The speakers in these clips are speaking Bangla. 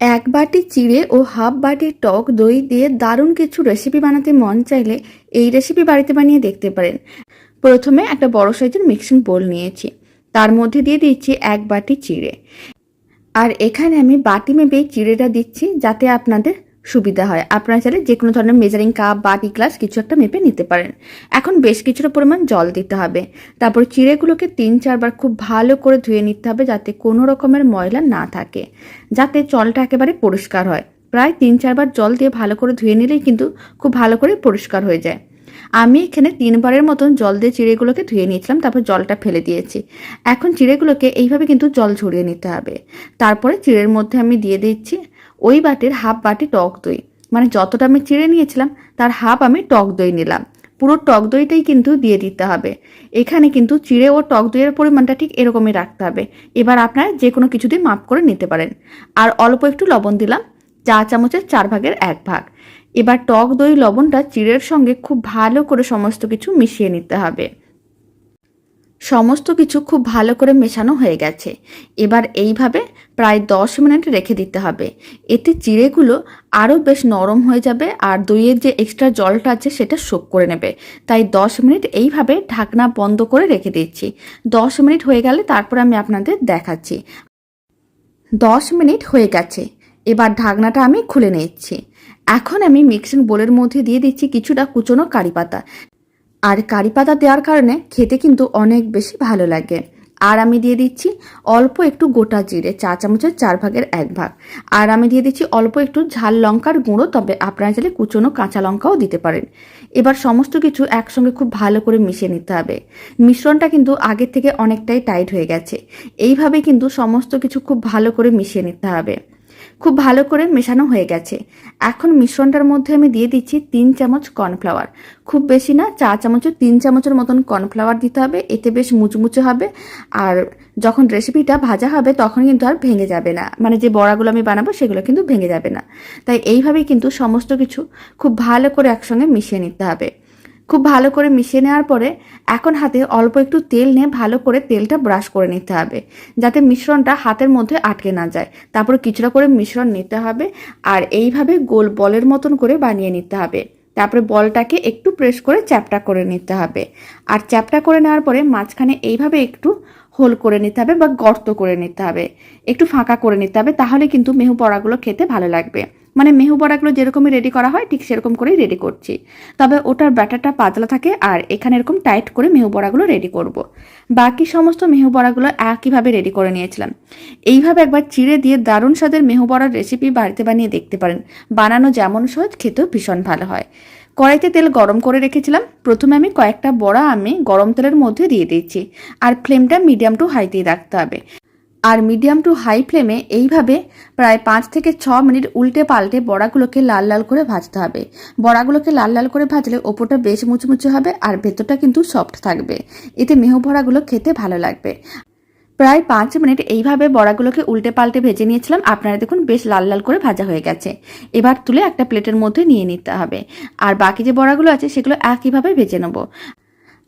এক বাটি চিড়ে ও হাফ বাটি টক দই দিয়ে দারুণ কিছু রেসিপি বানাতে মন চাইলে এই রেসিপি বাড়িতে বানিয়ে দেখতে পারেন। প্রথমে একটা বড় সাইজের মিক্সিং বোল নিয়েছি। তার মধ্যে দিয়ে দিচ্ছি এক বাটি চিড়ে। আর এখানে আমি বাটি মেপে চিড়েটা দিচ্ছি যাতে আপনাদের সুবিধা হয়। আপনারা চাইলে যে কোনো ধরনের মেজারিং কাপ বাটি গ্লাস কিছু একটা মেপে নিতে পারেন। এখন বেশ কিছুটা পরিমাণ জল দিতে হবে। তারপর চিড়েগুলোকে তিন চারবার খুব ভালো করে ধুয়ে নিতে হবে যাতে কোনো রকমের ময়লা না থাকে, যাতে জলটা একেবারে পরিষ্কার হয়। প্রায় তিন চারবার জল দিয়ে ভালো করে ধুয়ে নিলেই কিন্তু খুব ভালো করে পরিষ্কার হয়ে যায়। আমি এখানে তিনবারের মতন জল দিয়ে চিড়েগুলোকে ধুয়ে নিয়েছিলাম, তারপর জলটা ফেলে দিয়েছি। এখন চিড়েগুলোকে এইভাবে কিন্তু জল ঝরিয়ে নিতে হবে। তারপরে চিড়ের মধ্যে আমি দিয়ে দিচ্ছি ওই বাটির হাফ বাটি টক দই। মানে যতটা আমি চিড়ে নিয়েছিলাম, তার হাফ আমি টক দই নিলাম। পুরো টক দইটাই কিন্তু দিয়ে দিতে হবে। এখানে কিন্তু চিড়ে ও টক দইয়ের পরিমাণটা ঠিক এরকমই রাখতে হবে। এবার আপনারা যে কোনো কিছু দিয়ে মাপ করে নিতে পারেন। আর অল্প একটু লবণ দিলাম, চা চামচের চার ভাগের এক ভাগ। এবার টক দই লবণটা চিড়ের সঙ্গে খুব ভালো করে সমস্ত কিছু মিশিয়ে নিতে হবে। সমস্ত কিছু খুব ভালো করে মেশানো হয়ে গেছে। এবার এইভাবে প্রায় দশ মিনিট রেখে দিতে হবে। এতে চিড়েগুলো আরও বেশ নরম হয়ে যাবে আর দইয়ের যে এক্সট্রা জলটা আছে সেটা শোক করে নেবে। তাই দশ মিনিট এইভাবে ঢাকনা বন্ধ করে রেখে দিচ্ছি। দশ মিনিট হয়ে গেলে তারপর আমি আপনাদের দেখাচ্ছি। দশ মিনিট হয়ে গেছে। এবার ঢাকনাটা আমি খুলে নিচ্ছি। এখন আমি মিক্সিং বোলের মধ্যে দিয়ে দিচ্ছি কিছুটা কুচনো কারি পাতা। আর কারি পাতা দেওয়ার কারণে খেতে কিন্তু অনেক বেশি ভালো লাগে। আর আমি দিয়ে দিচ্ছি অল্প একটু গোটা জিরে, চা চামচের চার ভাগের এক ভাগ। আর আমি দিয়ে দিচ্ছি অল্প একটু ঝাল লঙ্কার গুঁড়ো, তবে আপনারা চাইলে কুচনো কাঁচা লঙ্কাও দিতে পারেন। এবার সমস্ত কিছু একসঙ্গে খুব ভালো করে মিশিয়ে নিতে হবে। মিশ্রণটা কিন্তু আগের থেকে অনেকটাই টাইট হয়ে গেছে। এইভাবে কিন্তু সমস্ত কিছু খুব ভালো করে মিশিয়ে নিতে হবে। খুব ভালো করে মেশানো হয়ে গেছে। এখন মিশ্রণটার মধ্যে আমি দিয়ে দিচ্ছি তিন চামচ কর্নফ্লাওয়ার। খুব বেশি না চা চামচের, তিন চামচের মতন কর্নফ্লাওয়ার দিতে হবে, এতে বেশ মুচমুচে হবে। আর যখন রেসিপিটা ভাজা হবে, তখন কিন্তু আর ভেঙে যাবে না। মানে যে বড়াগুলো আমি বানাবো, সেগুলো কিন্তু ভেঙে যাবে না। তাই এইভাবেই কিন্তু সমস্ত কিছু খুব ভালো করে একসঙ্গে মিশিয়ে নিতে হবে। খুব ভালো করে মিশিয়ে নেওয়ার পরে এখন হাতে অল্প একটু তেল নিয়ে ভালো করে তেলটা ব্রাশ করে নিতে হবে, যাতে মিশ্রণটা হাতের মধ্যে আটকে না যায়। তারপর কিছুটা করে মিশ্রণ নিতে হবে আর এইভাবে গোল বলের মতন করে বানিয়ে নিতে হবে। তারপরে বলটাকে একটু প্রেস করে চ্যাপটা করে নিতে হবে। আর চ্যাপটা করে নেওয়ার পরে মাঝখানে এইভাবে একটু হোল করে নিতে হবে বা গর্ত করে নিতে হবে। একটু ফাঁকা করে নিতে হবে, তাহলে কিন্তু মেহু পড়াগুলো খেতে ভালো লাগবে। মানে মেহু বড়াগুলো যেরকমই রেডি করা হয়, ঠিক সেরকম করেই রেডি করছি। তবে ওটার ব্যাটারটা পাতলা থাকে আর এখানে এরকম টাইট করে মেহু বড়াগুলো রেডি করব। বাকি সমস্ত মেহু বড়াগুলো একইভাবে রেডি করে নিয়েছিলাম। এইভাবে একবার চিড়ে দিয়ে দারুণ স্বাদের মেহু বড়ার রেসিপি বাড়িতে বানিয়ে দেখতে পারেন। বানানো যেমন সহজ, খেতেও ভীষণ ভালো হয়। কড়াইতে তেল গরম করে রেখেছিলাম। প্রথমে আমি কয়েকটা বড়া আমি গরম তেলের মধ্যে দিয়ে দিচ্ছি আর ফ্লেমটা মিডিয়াম টু হাইতেই রাখতে হবে। আর মিডিয়াম টু হাই ফ্লেমে এইভাবে প্রায় পাঁচ থেকে ছ মিনিট উল্টে পাল্টে বড়াগুলোকে লাল লাল করে ভাজতে হবে। বড়াগুলোকে লাল লাল করে ভাজলে ওপরটা বেশ মুচমুচে হবে আর ভেতরটা কিন্তু সফট থাকবে। এতে মেহ বড়াগুলো খেতে ভালো লাগবে। প্রায় পাঁচ মিনিট এইভাবে বড়াগুলোকে উল্টে পাল্টে ভেজে নিয়েছিলাম। আপনারা দেখুন বেশ লাল লাল করে ভাজা হয়ে গেছে। এবার তুলে একটা প্লেটের মধ্যে নিয়ে নিতে হবে। আর বাকি যে বড়াগুলো আছে সেগুলো একইভাবে ভেজে নেব।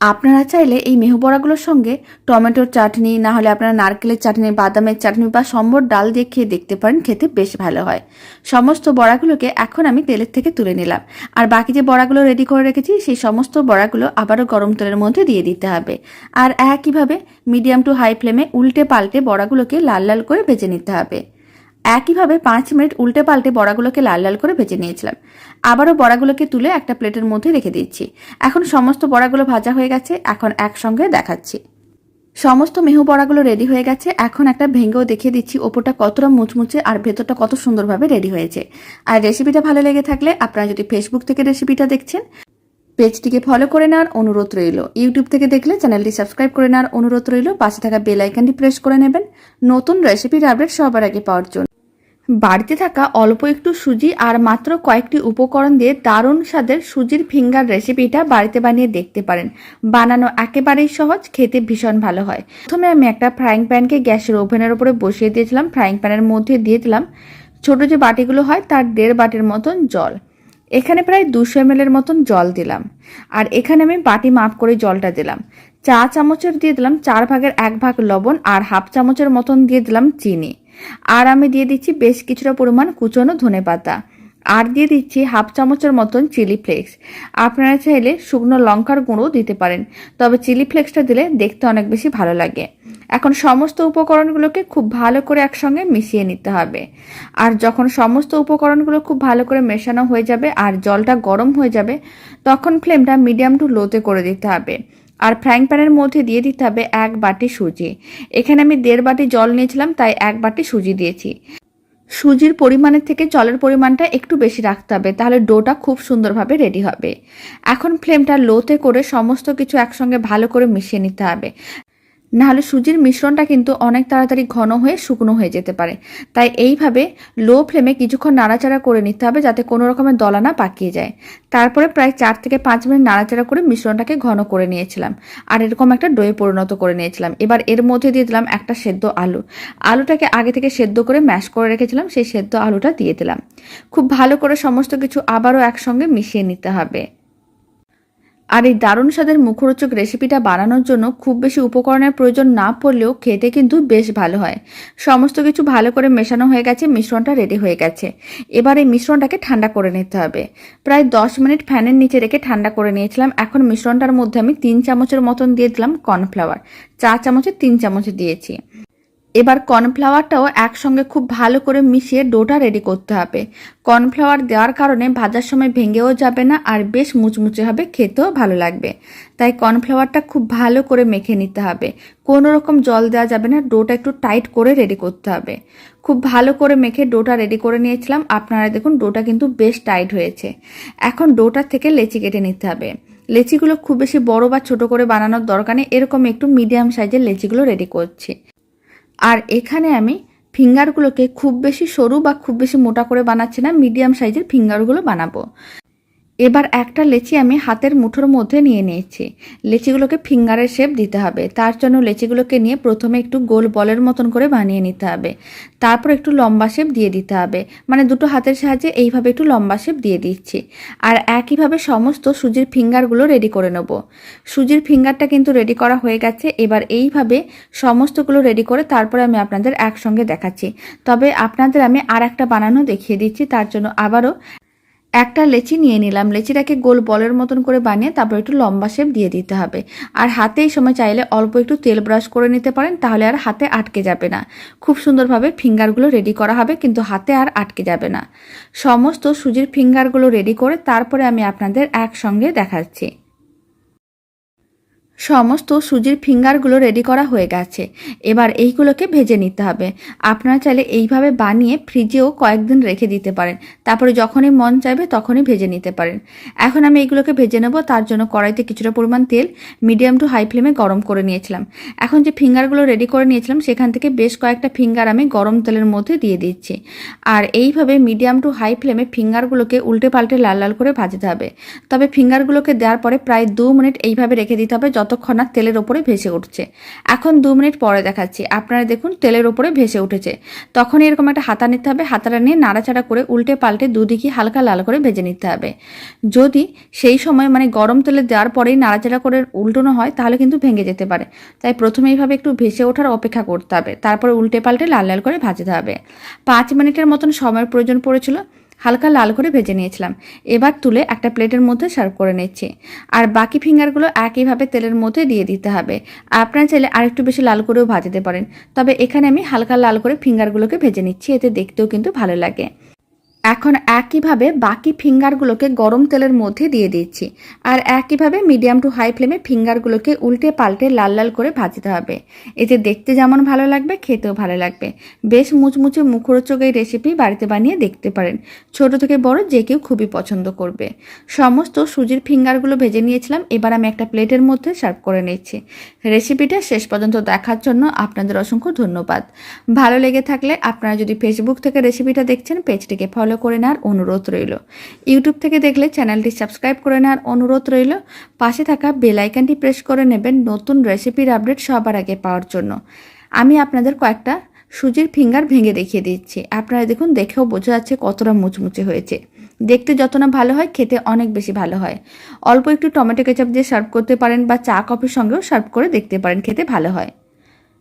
আপনারা চাইলে এই মেহু বড়াগুলোর সঙ্গে টমেটোর চাটনি, না হলে আপনারা নারকেলের চাটনি, বাদামের চাটনি বা সম্বর ডাল দিয়ে খেয়ে দেখতে পারেন, খেতে বেশ ভালো হয়। সমস্ত বড়াগুলোকে এখন আমি তেলের থেকে তুলে নিলাম। আর বাকি যে বড়াগুলো রেডি করে রেখেছি, সেই সমস্ত বড়াগুলো আবারও গরম তেলের মধ্যে দিয়ে দিতে হবে। আর একইভাবে মিডিয়াম টু হাই ফ্লেমে উল্টে পাল্টে বড়াগুলোকে লাল লাল করে ভেজে নিতে হবে। একইভাবে পাঁচ মিনিট উল্টে পাল্টে বড়াগুলোকে লাল লাল করে ভেজে নিয়েছিলাম। আবারও বড়াগুলোকে তুলে একটা প্লেটের মধ্যে রেখে দিচ্ছি। এখন সমস্ত বড়াগুলো ভাজা হয়ে গেছে, এখন একসঙ্গে দেখাচ্ছি। সমস্ত মেহু বড়াগুলো রেডি হয়ে গেছে, এখন একটা ভেঙেও দেখিয়ে দিচ্ছি ওপরটা কতটা মুচমুচে আর ভেতরটা কত সুন্দরভাবে রেডি হয়েছে। আর রেসিপিটা ভালো লেগে থাকলে আপনারা যদি ফেসবুক থেকে রেসিপিটা দেখছেন, পেজটিকে ফলো করে নেওয়ার অনুরোধ রইল। ইউটিউব থেকে দেখলে চ্যানেলটি সাবস্ক্রাইব করে নেওয়ার অনুরোধ রইল। পাশে থাকা বেল আইকনটি প্রেস করে নেবেন। নতুন রেসিপির আপডেট সবার আগে পাওয়ার জন্য। বাড়িতে থাকা অল্প একটু সুজি আর মাত্র কয়েকটি উপকরণ দিয়ে দারুণ স্বাদের সুজির ফিঙ্গার রেসিপিটা বাড়িতে বানিয়ে দেখতে পারেন। বানানো একেবারেই সহজ, খেতে ভীষণ ভালো হয়। প্রথমে আমি একটা ফ্রাইং প্যানকে গ্যাসের ওভেনের উপরে বসিয়ে দিয়েছিলাম। ফ্রাইং প্যানের মধ্যে দিয়ে দিলাম ছোট যে বাটিগুলো হয় তার দেড় বাটির মতন জল। এখানে প্রায় দুশো এম এর মতন জল দিলাম। আর এখানে আমি বাটি মাপ করে জলটা দিলাম। চা চামচের দিয়ে দিলাম চার ভাগের এক ভাগ লবণ আর হাফ চামচের মতন দিয়ে দিলাম চিনি। আর আমি দিয়ে দিচ্ছি বেশ কিছুটা পরিমাণ কুচনো ধনে পাতা। আর দিয়ে দিচ্ছি হাফ চামচের মতন চিলি ফ্লেক্স। আপনারা চাইলে শুকনো লঙ্কার গুঁড়ো দিতে পারেন, তবে চিলি ফ্লেক্সটা দিলে দেখতে অনেক বেশি ভালো লাগে। এখন সমস্ত উপকরণগুলোকে খুব ভালো করে একসঙ্গে মিশিয়ে নিতে হবে। আর যখন সমস্ত উপকরণগুলো খুব ভালো করে মেশানো হয়ে যাবে আর জলটা গরম হয়ে যাবে, তখন ফ্লেমটা মিডিয়াম টু লোতে করে দিতে হবে। আর ফ্রাইং প্যানের মধ্যে দিয়ে দিতে হবে এক বাটি সুজি। এখানে আমি দেড় বাটি জল নিয়েছিলাম, তাই এক বাটি সুজি দিয়েছি। সুজির পরিমাণের থেকে জলের পরিমাণটা একটু বেশি রাখতে হবে, তাহলে ডোটা খুব সুন্দরভাবে রেডি হবে। এখন ফ্লেমটা লোতে করে সমস্ত কিছু একসঙ্গে ভালো করে মিশিয়ে নিতে হবে। নাহলে সুজির মিশ্রণটা কিন্তু অনেক তাড়াতাড়ি ঘন হয়ে শুকনো হয়ে যেতে পারে। তাই এইভাবে লো ফ্লেমে কিছুক্ষণ নাড়াচাড়া করে নিতে হবে যাতে কোনো রকমের দলা না পাকিয়ে যায়। তারপরে প্রায় চার থেকে পাঁচ মিনিট নাড়াচাড়া করে মিশ্রণটাকে ঘন করে নিয়েছিলাম। আর এরকম একটা ডোয়ে পরিণত করে নিয়েছিলাম। এবার এর মধ্যে দিয়ে দিলাম একটা সেদ্ধ আলু। আলুটাকে আগে থেকে সেদ্ধ করে ম্যাশ করে রেখেছিলাম, সেই সেদ্ধ আলুটা দিয়ে দিলাম। খুব ভালো করে সমস্ত কিছু আবারও একসঙ্গে মিশিয়ে নিতে হবে। আর এই দারুণ স্বাদের মুখরোচক রেসিপিটা বানানোর জন্য খুব বেশি উপকরণের প্রয়োজন না পড়লেও খেতে কিন্তু বেশ ভালো হয়। সমস্ত কিছু ভালো করে মেশানো হয়ে গেছে, মিশ্রণটা রেডি হয়ে গেছে। এবার এই মিশ্রণটাকে ঠান্ডা করে নিতে হবে। প্রায় দশ মিনিট ফ্যানের নিচে রেখে ঠান্ডা করে নিয়েছিলাম। এখন মিশ্রণটার মধ্যে আমি তিন চামচের মতন দিয়ে দিলাম কর্নফ্লাওয়ার। চা চামচে তিন চামচ দিয়েছি। এবার কর্নফ্লাওয়ারটাও একসঙ্গে খুব ভালো করে মিশিয়ে ডোটা রেডি করতে হবে। কর্নফ্লাওয়ার দেওয়ার কারণে ভাজার সময় ভেঙেও যাবে না আর বেশ মুচমুচে হবে, খেতেও ভালো লাগবে। তাই কর্নফ্লাওয়ারটা খুব ভালো করে মেখে নিতে হবে। কোনো রকম জল দেওয়া যাবে না, ডোটা একটু টাইট করে রেডি করতে হবে। খুব ভালো করে মেখে ডোটা রেডি করে নিয়েছিলাম, আপনারা দেখুন ডোটা কিন্তু বেশ টাইট হয়েছে। এখন ডোটার থেকে লেচি কেটে নিতে হবে। লেচিগুলো খুব বেশি বড় বা ছোট করে বানানোর দরকার নেই, এরকম একটু মিডিয়াম সাইজের লেচিগুলো রেডি করছি। আর এখানে আমি ফিঙ্গারগুলোকে খুব বেশি সরু বা খুব বেশি মোটা করে বানাচ্ছি না, মিডিয়াম সাইজের ফিঙ্গারগুলো বানাবো। এবার একটা লেচি আমি হাতের মুঠোর মধ্যে নিয়ে নিয়েছি। লেচিগুলোকে ফিঙ্গারের শেপ দিতে হবে। তার জন্য লেচিগুলোকে নিয়ে প্রথমে একটু গোল বলের মতন করে বানিয়ে নিতে হবে। তারপর একটু লম্বা শেপ দিয়ে দিতে হবে। মানে দুটো হাতের সাহায্যে এইভাবে একটু লম্বা শেপ দিয়ে দিচ্ছি। আর একইভাবে সমস্ত সুজির ফিঙ্গারগুলো রেডি করে নেব। সুজির ফিঙ্গারটা কিন্তু রেডি করা হয়ে গেছে। এবার এইভাবে সমস্তগুলো রেডি করে তারপরে আমি আপনাদের একসঙ্গে দেখাচ্ছি। তবে আপনাদের আমি আর একটা বানানো দেখিয়ে দিচ্ছি। তার জন্য আবারও একটা লেচি নিয়ে নিলাম। লেচিটাকে গোল বলের মতন করে বানিয়ে তারপর একটু লম্বা শেপ দিয়ে দিতে হবে। আর হাতে এই সময় চাইলে অল্প একটু তেল ব্রাশ করে নিতে পারেন, তাহলে আর হাতে আটকে যাবে না। খুব সুন্দরভাবে ফিঙ্গারগুলো রেডি করা হবে, কিন্তু হাতে আর আটকে যাবে না। সমস্ত সুজির ফিঙ্গারগুলো রেডি করে তারপরে আমি আপনাদের একসঙ্গে দেখাচ্ছি। সমস্ত সুজির ফিঙ্গারগুলো রেডি করা হয়ে গেছে। এবার এইগুলোকে ভেজে নিতে হবে। আপনারা চাইলে এইভাবে বানিয়ে ফ্রিজেও কয়েকদিন রেখে দিতে পারেন। তারপরে যখনই মন চাইবে তখনই ভেজে নিতে পারেন। এখন আমি এইগুলোকে ভেজে নেব। তার জন্য কড়াইতে কিছুটা পরিমাণ তেল, মিডিয়াম টু হাই ফ্লেমে গরম করে নিয়েছিলাম। এখন যে ফিঙ্গারগুলো রেডি করে নিয়েছিলাম, সেখান থেকে বেশ কয়েকটা ফিঙ্গার আমি গরম তেলের মধ্যে দিয়ে দিচ্ছি। আর এইভাবে মিডিয়াম টু হাই ফ্লেমে ফিঙ্গারগুলোকে উল্টে পাল্টে লাল লাল করে ভাজতে হবে। তবে ফিঙ্গারগুলোকে দেওয়ার পরে প্রায় দু মিনিট এইভাবে রেখে দিতে হবে যতক্ষণ না তেলের ওপরে ভেসে উঠছে। এখন দু মিনিট পরে দেখাচ্ছি। আপনারা দেখুন, তেলের ওপরে ভেসে উঠেছে। তখন এরকম একটা হাতা নিতে হবে। হাতাটা নিয়ে নাড়াচাড়া করে উল্টে পাল্টে দুদিকে হালকা লাল করে ভেজে নিতে হবে। যদি সেই সময় মানে গরম তেলে দেওয়ার পরেই নাড়াচাড়া করে উল্টোনো হয়, তাহলে কিন্তু ভেঙে যেতে পারে। তাই প্রথমে এইভাবে একটু ভেসে ওঠার অপেক্ষা করতে হবে। তারপরে উল্টে পাল্টে লাল লাল করে ভাজতে হবে। পাঁচ মিনিটের মতন সময়ের প্রয়োজন পড়েছিল। হালকা লাল করে ভেজে নিয়েছিলাম। এবার তুলে একটা প্লেটের মধ্যে সার্ভ করে নিচ্ছি। আর বাকি ফিঙ্গারগুলো একইভাবে তেলের মধ্যে দিয়ে দিতে হবে। আপনারা চাইলে আরেকটু বেশি লাল করেও ভাজতে পারেন। তবে এখানে আমি হালকা লাল করে ফিঙ্গারগুলোকে ভেজে নিচ্ছি, এতে দেখতেও কিন্তু ভালো লাগে। এখন একইভাবে বাকি ফিঙ্গারগুলোকে গরম তেলের মধ্যে দিয়ে দিচ্ছি। আর একইভাবে মিডিয়াম টু হাই ফ্লেমে ফিঙ্গারগুলোকে উল্টে পাল্টে লাল লাল করে ভাজতে হবে। এতে দেখতে যেমন ভালো লাগবে, খেতেও ভালো লাগবে। বেশ মুচমুচে মুখরোচক এই রেসিপি বাড়িতে বানিয়ে দেখতে পারেন। ছোট থেকে বড় যে কেউ খুবই পছন্দ করবে। সমস্ত সুজির ফিঙ্গারগুলো ভেজে নিয়েছিলাম, এবার আমি একটা প্লেটের মধ্যে সার্ভ করে নিচ্ছি। রেসিপিটা শেষ পর্যন্ত দেখার জন্য আপনাদের অসংখ্য ধন্যবাদ। ভালো লেগে থাকলে আপনারা যদি ফেসবুক থেকে রেসিপিটা দেখছেন পেজটিকে ফলো করে নেওয়ার অনুরোধ রইল। ইউটিউব থেকে দেখলে চ্যানেলটি সাবস্ক্রাইব করে নেওয়ার অনুরোধ রইল। পাশে থাকা বেল আইকনটি প্রেস করে নেবেন নতুন রেসিপির আপডেট সবার আগে পাওয়ার জন্য। আমি আপনাদের কয়েকটা সুজির ফিঙ্গার ভেঙে দেখিয়ে দিচ্ছি। আপনারা দেখুন, দেখেও বোঝা যাচ্ছে কতটা মুচমুচে হয়েছে। দেখতে যত না ভালো হয়, খেতে অনেক বেশি ভালো হয়। অল্প একটু টমেটো কেচাপ দিয়ে সার্ভ করতে পারেন বা চা কফির সঙ্গেও সার্ভ করে দেখতে পারেন, খেতে ভালো হয়।